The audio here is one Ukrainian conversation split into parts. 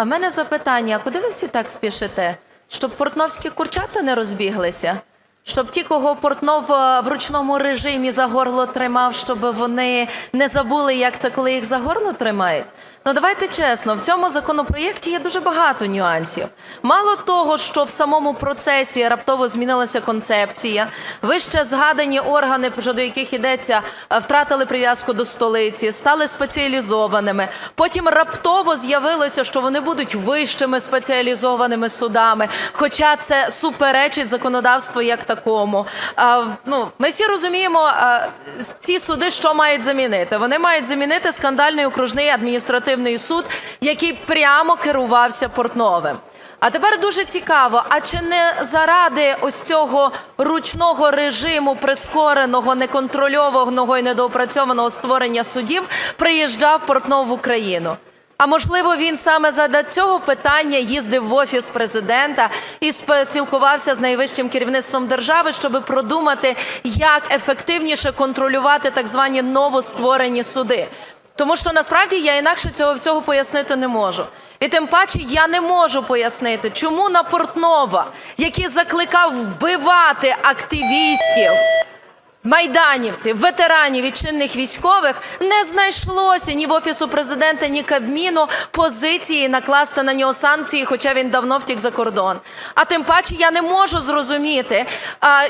А в мене запитання: куди ви всі так спішите? Щоб портновські курчата не розбіглися? Щоб ті, кого Портнов е, в ручному режимі за горло тримав, щоб вони не забули, як це, коли їх за горло тримають? Ну давайте чесно, в цьому законопроєкті є дуже багато нюансів. Мало того, що в самому процесі раптово змінилася концепція, вище згадані органи, щодо яких йдеться, е, втратили прив'язку до столиці, стали спеціалізованими. Потім раптово з'явилося, що вони будуть вищими спеціалізованими судами, хоча це суперечить законодавству як такому. Ну, ми всі розуміємо, ці суди що мають замінити? Вони мають замінити скандальний окружний адміністративний суд, який прямо керувався Портновим. А тепер дуже цікаво, а чи не заради ось цього ручного режиму прискореного, неконтрольованого і недоопрацьованого створення судів приїжджав Портнов в Україну? А можливо, він саме задля цього питання їздив в офіс президента і спілкувався з найвищим керівництвом держави, щоб продумати, як ефективніше контролювати так звані новостворені суди. Тому що насправді я інакше цього всього пояснити не можу. І тим паче я не можу пояснити, чому на Портнова, який закликав вбивати активістів, майданівців, ветеранів і чинних військових не знайшлося ні в офісу президента, ні Кабміну позиції накласти на нього санкції, хоча він давно втік за кордон. А тим паче я не можу зрозуміти,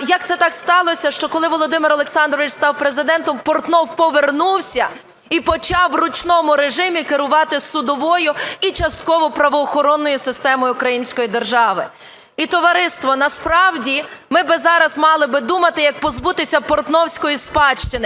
як це так сталося, що коли Володимир Олександрович став президентом, Портнов повернувся. І почав в ручному режимі керувати судовою і частково правоохоронною системою української держави. І товариство, насправді ми би зараз мали би думати, як позбутися портновської спадщини.